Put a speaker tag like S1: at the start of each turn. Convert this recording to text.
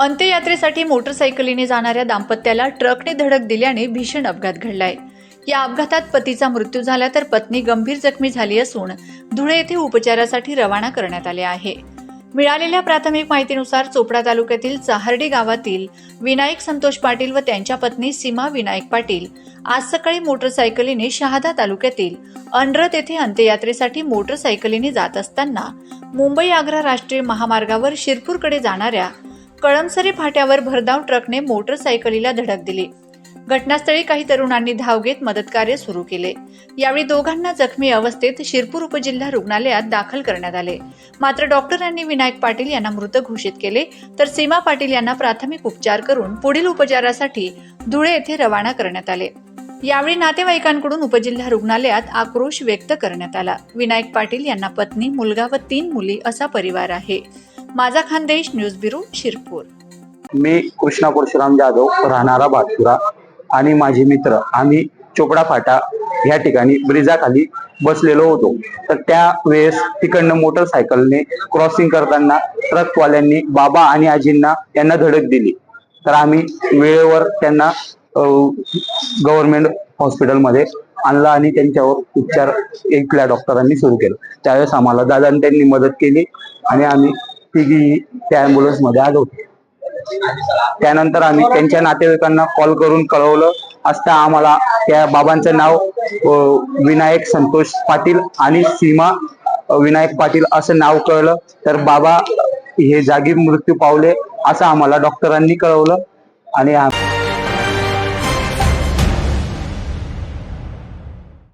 S1: अंत्ययात्रेसाठी मोटरसायकलीने जाणाऱ्या दाम्पत्याला ट्रकने धडक दिल्याने भीषण अपघात घडलाय. या अपघातात पतीचा मृत्यू झाला तर पत्नी गंभीर जखमी झाली असून धुळे येथे उपचारासाठी रवाना करण्यात आले आहे. मिळालेल्या प्राथमिक माहितीनुसार चोपडा तालुक्यातील चाहर्डी गावातील विनायक संतोष पाटील व त्यांच्या पत्नी सीमा विनायक पाटील आज सकाळी मोटरसायकलीने शहादा तालुक्यातील अनरत येथे अंत्ययात्रेसाठी मोटरसायकलीने जात असताना मुंबई आग्रा राष्ट्रीय महामार्गावर शिरपूरकडे जाणाऱ्या कळमसरी फाट्यावर भरधाव ट्रकने मोटरसायकलीला धडक दिली. घटनास्थळी काही तरुणांनी धाव घेत मदतकार्य सुरू केले. यावेळी दोघांना जखमी अवस्थेत शिरपूर उपजिल्हा रुग्णालयात दाखल करण्यात आले. मात्र डॉक्टरांनी विनायक पाटील यांना मृत घोषित केले तर सीमा पाटील यांना प्राथमिक उपचार करून पुढील उपचारासाठी धुळे येथे रवाना करण्यात आले. यावेळी नातेवाईकांकडून उपजिल्हा रुग्णालयात आक्रोश व्यक्त करण्यात आला. विनायक पाटील यांना पत्नी मुलगा व तीन मुली असा परिवार आहे. माझा खानदेश न्यूज ब्युरो शिरपूर.
S2: मी कृष्णा परशुराम जाधव राहणारा भातपुरा आणि माझे मित्र आम्ही चोपडा फाटा या ठिकाणी ब्रिजाखाली बसलेलो होतो. तर त्या वेळेस तिकडनं मोटरसायकलने क्रॉसिंग करताना ट्रकवाल्यांनी बाबा आणि आजींना यांना धडक दिली. तर आम्ही वेळेवर त्यांना गव्हर्नमेंट हॉस्पिटलमध्ये आणला आणि त्यांच्यावर उपचार इथल्या डॉक्टरांनी सुरू केला. त्यावेळेस आम्हाला दादांनी त्यांनी मदत केली आणि आम्ही तिघी त्या अँब्युलन्समध्ये आलो त्यानंतर आम्ही त्यांच्या नातेवाईकांना कॉल करून कळवलं असता आम्हाला त्या बाबांचं नाव विनायक संतोष पाटील आणि सीमा विनायक पाटील असं नाव कळलं. तर बाबा हे जागी मृत्यू पावले असं आम्हाला डॉक्टरांनी कळवलं आणि